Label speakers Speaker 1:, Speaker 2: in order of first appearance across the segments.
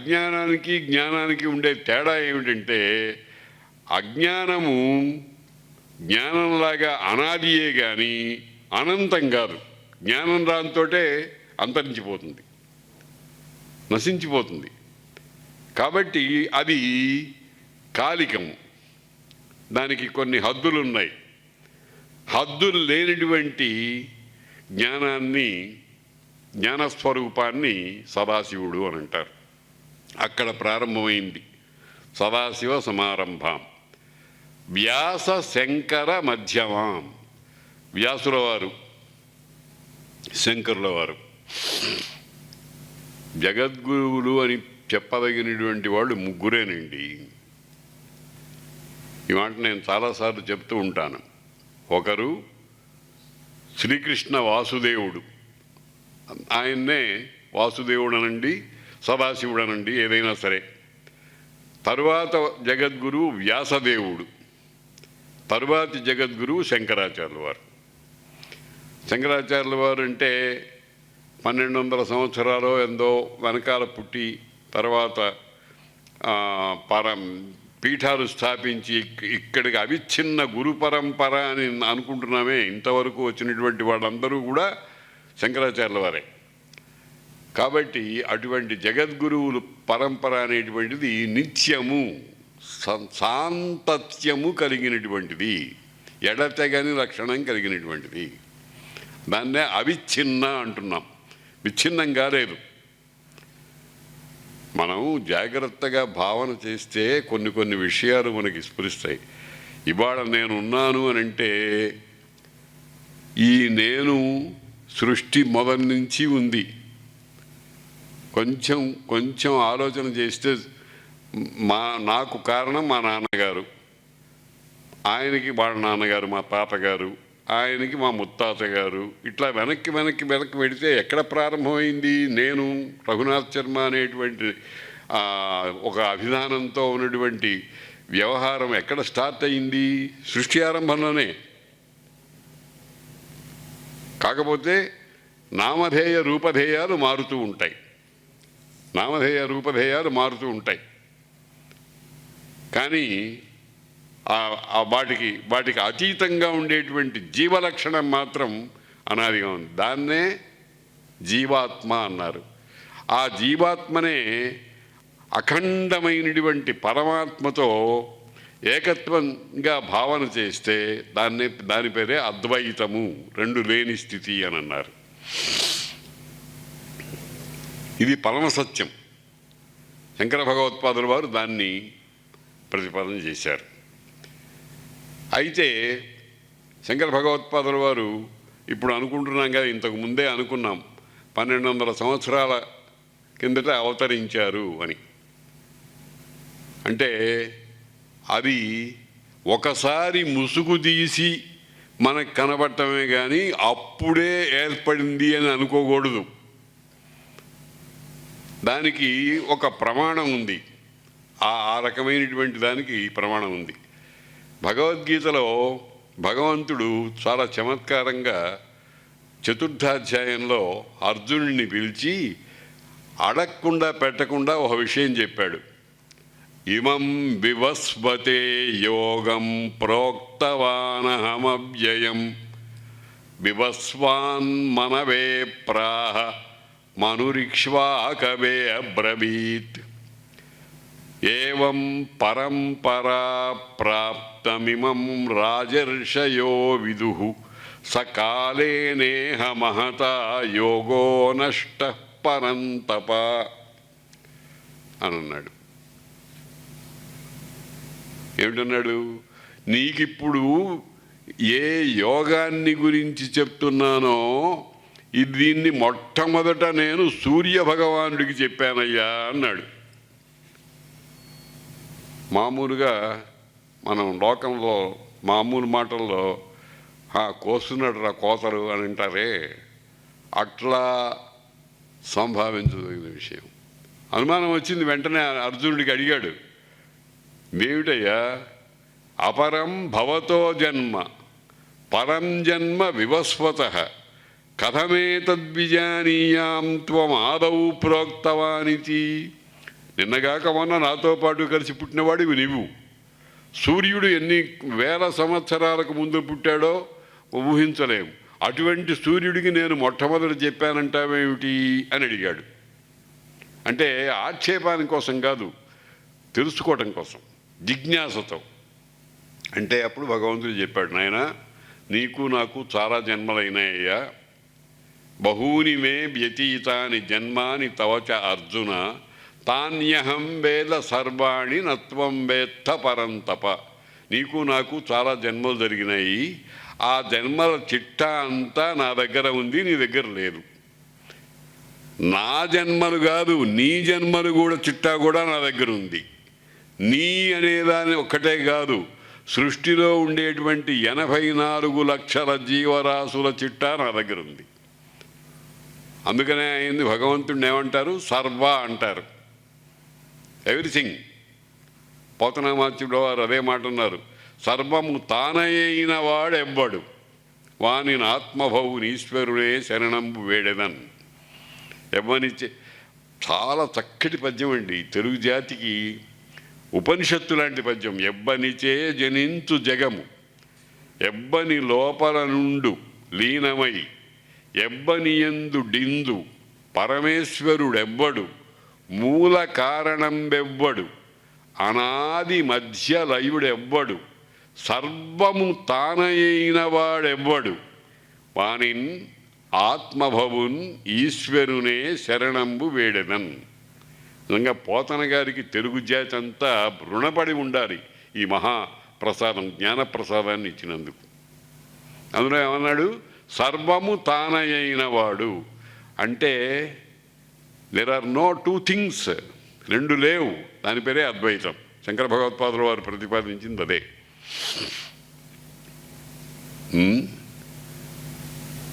Speaker 1: అజ్ఞానానికి జ్ఞానానికి ఉండే తేడా ఏమిటంటే అజ్ఞానము జ్ఞానంలాగా అనాదియే కానీ అనంతం కాదు. జ్ఞానం రానితోటే అంతరించిపోతుంది. నశించిపోతుంది. కాబట్టి అది కాలికము. దానికి కొన్ని హద్దులు ఉన్నాయి హద్దులు లేనటువంటి జ్ఞానాన్ని జ్ఞానస్వరూపాన్ని సదాశివుడు అని అంటారు. అక్కడ ప్రారంభమైంది. సదాశివ సమారంభం. వ్యాస శంకర మధ్యమాం. వ్యాసుల వారు శంకరుల వారు జగద్గురువులు అని చెప్పదగినటువంటి వాళ్ళు ముగ్గురేనండి. ఈ మాట నేను చాలాసార్లు చెప్తూ ఉంటాను. ఒకరు శ్రీకృష్ణ వాసుదేవుడు. ఆయన్నే వాసుదేవుడు సదాశివుడనండి సదాశివుడు అనండి ఏదైనా సరే. తరువాత జగద్గురు వ్యాసదేవుడు. తరువాతి జగద్గురు శంకరాచార్యుల వారు శంకరాచార్యుల వారు అంటే పన్నెండు వందల సంవత్సరాలు ఎందో వెనకాల పుట్టి తర్వాత పరం పీఠాలు స్థాపించి ఇక్కడికి అవిచ్ఛిన్న గురు పరంపర అని అనుకుంటున్నామే. ఇంతవరకు వచ్చినటువంటి వాళ్ళందరూ కూడా శంకరాచార్యుల వారే కాబట్టి అటువంటి జగద్గురువులు పరంపర అనేటువంటిది నిత్యము సాంతత్యము కలిగినటువంటిది ఎడతెగని లక్షణం కలిగినటువంటిది. దాన్నే అవిచ్ఛిన్న అంటున్నాం. విచ్ఛిన్నంగా లేదు. మనం జాగ్రత్తగా భావన చేస్తే కొన్ని కొన్ని విషయాలు మనకి స్ఫురిస్తాయి. ఇవాళ నేను ఉన్నాను అని అంటే ఈ నేను సృష్టి మొదటి నుంచి ఉంది. కొంచెం కొంచెం ఆలోచన చేస్తే మా నాకు కారణం మా నాన్నగారు. ఆయనకి వాళ్ళ నాన్నగారు మా తాతగారు ఆయనకి మా ముత్తాత గారు ఇట్లా వెనక్కి వెనక్కి వెనక్కి పెడితే ఎక్కడ ప్రారంభమైంది? నేను రఘునాథ్ శర్మ అనేటువంటి ఒక అభిధానంతో ఉన్నటువంటి వ్యవహారం ఎక్కడ స్టార్ట్ అయింది? సృష్టి ఆరంభంలోనే. కాకపోతే నామధేయ రూపధేయాలు మారుతూ ఉంటాయి. నామధేయ రూపధేయాలు మారుతూ ఉంటాయి. కానీ ఆ- వాటికి వాటికి అతీతంగా ఉండేటువంటి జీవలక్షణం మాత్రం అనాదిగా ఉంది. దాన్నే జీవాత్మ అన్నారు. ఆ జీవాత్మనే అఖండమైనటువంటి పరమాత్మతో ఏకత్వంగా భావన చేస్తే దాన్నే దాని పేరే అద్వైతము రెండు లేని స్థితి అని అన్నారు. ఇది పరమ సత్యం. శంకర భగవత్పాదుల వారు దాన్ని ప్రతిపాదన చేశారు. అయితే శంకర భగవత్పాదుల వారు ఇప్పుడు అనుకుంటున్నాం కదా ఇంతకు ముందే అనుకున్నాం. పన్నెండు వందల సంవత్సరాల కిందట అవతరించారు అని. అంటే అది ఒకసారి ముసుగు తీసి మనకు కనబడటమే కానీ అప్పుడే ఏర్పడింది అని అనుకోకూడదు. దానికి ఒక ప్రమాణం ఉంది. ఆ రకమైనటువంటి దానికి ప్రమాణం ఉంది. భగవద్గీతలో భగవంతుడు చాలా చమత్కారంగా చతుర్థాధ్యాయంలో అర్జునుడిని పిలిచి అడగకుండా పెట్టకుండా ఒక విషయం చెప్పాడు. ఇమం వివస్వతే యోగం ప్రోక్తవానహమవ్యయం. వివస్వాన్ మనవే ప్రాహ. మనురిక్ష్వాకవే అబ్రవీత్ ఏం పరంపరా ప్రాప్తమిమం రాజర్షయో విదు సకాలేనేహ మహతా యోగో నష్ట పరంతప అని అన్నాడు ఏమిటన్నాడు? నీకిప్పుడు ఏ యోగాన్ని గురించి చెప్తున్నానో ఇది దీన్ని మొట్టమొదట నేను సూర్య భగవానుడికి చెప్పానయ్యా అన్నాడు. మామూలుగా మనం లోకంలో మామూలు మాటల్లో "ఆ, కోస్తున్నాడు రా కోతరు అని అంటారే అట్లా సంభావించదగిన విషయం. అనుమానం వచ్చింది వెంటనే అర్జునుడికి అడిగాడు. ఏమిటయ్యా అపరం భవతో జన్మ పరం జన్మ వివస్వత కథమేతద్విజానీయాం త్వమాదవు ప్రోక్తవానితి. నిన్నగాక మొన్న నాతో పాటు కలిసి పుట్టినవాడివి నీవు. సూర్యుడు ఎన్ని వేల సంవత్సరాలకు ముందు పుట్టాడో ఊహించలేము అటువంటి సూర్యుడికి నేను మొట్టమొదటి చెప్పానంటావేమిటి అని అడిగాడు. అంటే ఆక్షేపాని కోసం కాదు తెలుసుకోవటం కోసం జిజ్ఞాసతో. అంటే అప్పుడు భగవంతుడు చెప్పాడు నాయన నీకు నాకు చాలా జన్మలైనాయ్యా. బహూని మే వ్యతీతాని జన్మాని తవచ అర్జున తాన్యహం వేద సర్వాణి నత్వం వేత్త పరంతప. నీకు నాకు చాలా జన్మలు జరిగినాయి. ఆ జన్మల చిట్టా అంతా నా దగ్గర ఉంది నీ దగ్గర లేదు. నా జన్మలు కాదు నీ జన్మలు కూడా చిట్టా కూడా నా దగ్గర ఉంది. నీ అనేదాని ఒక్కటే కాదు సృష్టిలో ఉండేటువంటి ఎనభై నాలుగు లక్షల జీవరాశుల చిట్టా నా దగ్గర ఉంది. అందుకనే అయింది భగవంతుడిని ఏమంటారు? సర్వ అంటారు. ఎవ్రీథింగ్ పోతనామాత్యుడు వారు అదే మాట అన్నారు. సర్వము తానైన వాడెవ్వడు. వాని ఆత్మభవుని ఈశ్వరుడే శరణంబు వేడెదన్. ఎవ్వనిచ్చే చాలా చక్కటి పద్యం అండి. తెలుగు జాతికి ఉపనిషత్తు లాంటి పద్యం. ఎవ్వనిచే జనించు జగము. ఎవ్వని లోపల నుండు లీనమై ఎవ్వనియందు డిందు పరమేశ్వరుడెవ్వడు మూల కారణంబెవ్వడు అనాది మధ్య లయుడెవ్వడు సర్వము తానయైన వాడెవ్వడు వానిన్ ఆత్మభవున్ ఈశ్వరునే శరణంబు వేడెనన్. నిజంగా పోతన గారికి తెలుగు జాతి అంతా రుణపడి ఉండాలి ఈ మహా ప్రసాదం జ్ఞానప్రసాదాన్ని ఇచ్చినందుకు. అందులో ఏమన్నాడు? సర్వము తానయైన వాడు అంటే there are no two things రెండు లేవు. దాని పేరే అద్వైతం. శంకర భగవత్పాదులు వారు ప్రతిపాదించింది అదే.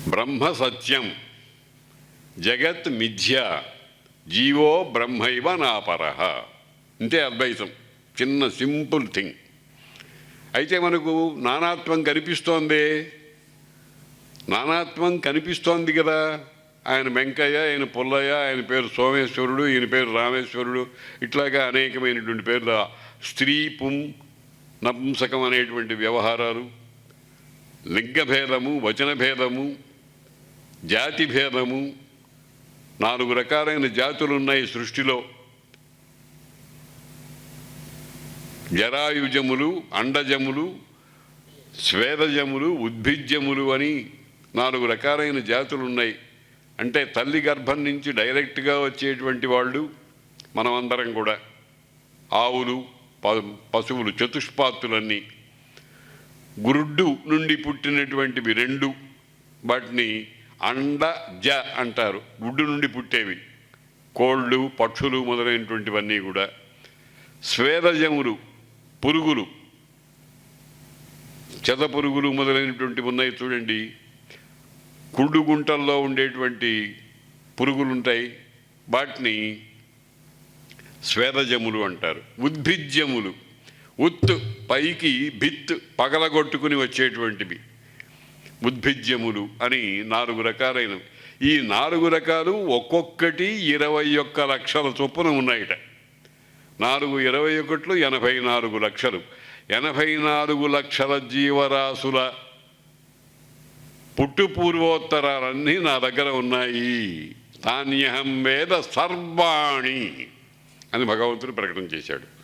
Speaker 1: బ్రహ్మ సత్యం. జగత్ మిథ్య. జీవో బ్రహ్మైవ నాపరహ. ఇంతే అద్వైతం. చిన్న సింపుల్ థింగ్. అయితే మనకు నానాత్వం కనిపిస్తోంది. నానాత్వం కనిపిస్తోంది కదా. ఆయన వెంకయ్య ఆయన పుల్లయ్య ఆయన పేరు సోమేశ్వరుడు ఈయన పేరు రామేశ్వరుడు ఇట్లాగా అనేకమైనటువంటి పేర్ల. స్త్రీ పుం నపుంసకం అనేటువంటి వ్యవహారాలు లింగభేదము వచన భేదము జాతి భేదము నాలుగు రకాలైన జాతులు ఉన్నాయి సృష్టిలో. జరాయుజములు అండజములు స్వేదజములు ఉద్భిజ్యములు అని నాలుగు రకాలైన జాతులు ఉన్నాయి అంటే తల్లి గర్భం నుంచి డైరెక్ట్గా వచ్చేటువంటి వాళ్ళు మనమందరం కూడా. ఆవులు ప- పశువులు చతుష్పాతులన్నీ. గురుడ్డు నుండి పుట్టినటువంటివి రెండు. వాటిని అండ జ అంటారు. గుడ్డు నుండి పుట్టేవి. కోళ్ళు పక్షులు మొదలైనటువంటివన్నీ కూడా. స్వేదజములు పురుగులు. చెద పురుగులు మొదలైనటువంటివి ఉన్నాయి చూడండి. కుళ్ళు గుంటల్లో ఉండేటువంటి పురుగులు ఉంటాయి వాటిని స్వేదజములు అంటారు. ఉద్భిజ్యములు. ఉత్ పైకి భిత్ పగలగొట్టుకుని వచ్చేటువంటివి. ఉద్భిజ్యములు అని నాలుగు రకాలైనవి. ఈ నాలుగు రకాలు ఒక్కొక్కటి ఇరవై ఒక్క లక్షల చొప్పున ఉన్నాయిట. నాలుగు ఇరవై ఒకట్లు ఎనభై నాలుగు లక్షలు. ఎనభై నాలుగు లక్షల జీవరాశుల పుట్టు పూర్వోత్తరాలన్నీ నా దగ్గర ఉన్నాయి. తాన్యహం వేద సర్వాణి అని భగవంతుడు ప్రకటన చేశాడు.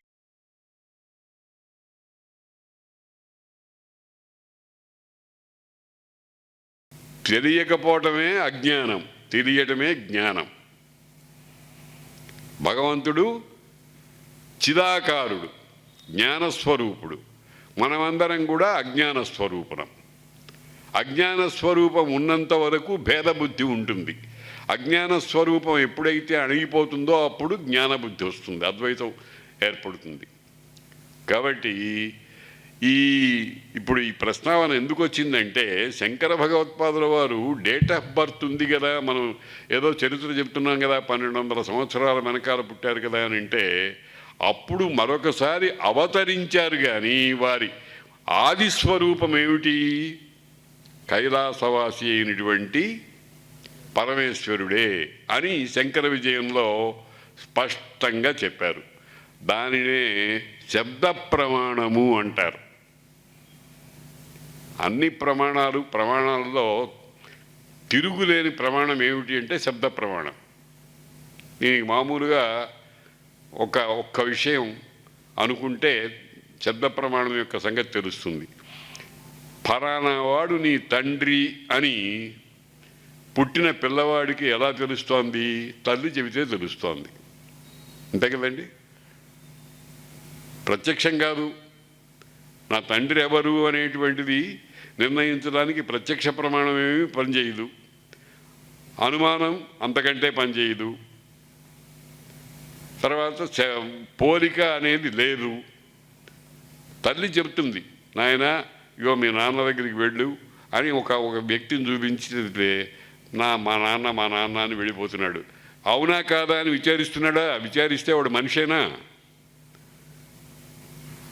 Speaker 1: తెలియకపోవటమే అజ్ఞానం తెలియటమే జ్ఞానం. భగవంతుడు చిదాకారుడు జ్ఞానస్వరూపుడు. మనమందరం కూడా అజ్ఞాన స్వరూపురం అజ్ఞాన స్వరూపం ఉన్నంత వరకు భేదబుద్ధి ఉంటుంది. అజ్ఞాన స్వరూపం ఎప్పుడైతే అణిగిపోతుందో అప్పుడు జ్ఞానబుద్ధి వస్తుంది అద్వైతం ఏర్పడుతుంది. కాబట్టి ఈ ఇప్పుడు ఈ ప్రస్తావన ఎందుకు వచ్చిందంటే శంకర భగవత్పాదుల వారు డేట్ ఆఫ్ బర్త్ ఉంది కదా మనం ఏదో చరిత్ర చెప్తున్నాం కదా పన్నెండు వందల సంవత్సరాల వెనకాల పుట్టారు కదా అని అంటే అప్పుడు మరొకసారి అవతరించారు కానీ వారి ఆది స్వరూపం ఏమిటి? కైలాసవాసి అయినటువంటి పరమేశ్వరుడే అని శంకర విజయంలో స్పష్టంగా చెప్పారు. దానినే శబ్ద ప్రమాణము అంటారు. అన్ని ప్రమాణాలు ప్రమాణాలలో తిరుగులేని ప్రమాణం ఏమిటి అంటే శబ్ద ప్రమాణం. దీనికి మామూలుగా ఒక ఒక్క విషయం అనుకుంటే శబ్ద ప్రమాణం యొక్క సంగతి తెలుస్తుంది. ఫలానా వాడు నీ తండ్రి అని పుట్టిన పిల్లవాడికి ఎలా తెలుస్తోంది? తల్లి చెబితే తెలుస్తోంది. అంతే కదండి? ప్రత్యక్షం కాదు. నా తండ్రి ఎవరు అనేటువంటిది నిర్ణయించడానికి ప్రత్యక్ష ప్రమాణం ఏమీ పనిచేయదు. అనుమానం అంతకంటే పనిచేయదు. తర్వాత పోలిక అనేది లేదు. తల్లి చెబుతుంది నాయన ఇగో మీ నాన్న దగ్గరికి వెళ్ళు అని ఒక ఒక వ్యక్తిని చూపించితే నా మా నాన్న మా నాన్న అని వెళ్ళిపోతున్నాడు. అవునా కాదా అని విచారిస్తున్నాడా? విచారిస్తే వాడు మనిషేనా?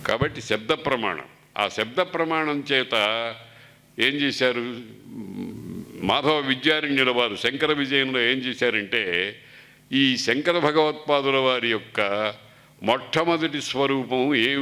Speaker 1: కాబట్టి శబ్ద ప్రమాణం. ఆ శబ్ద ప్రమాణం చేత ఏం చేశారు? మాధవ విద్యారణ్యుల వారు శంకర విజయంలో ఏం చేశారంటే ఈ శంకర భగవత్పాదుల వారి యొక్క మొట్టమొదటి స్వరూపం ఏ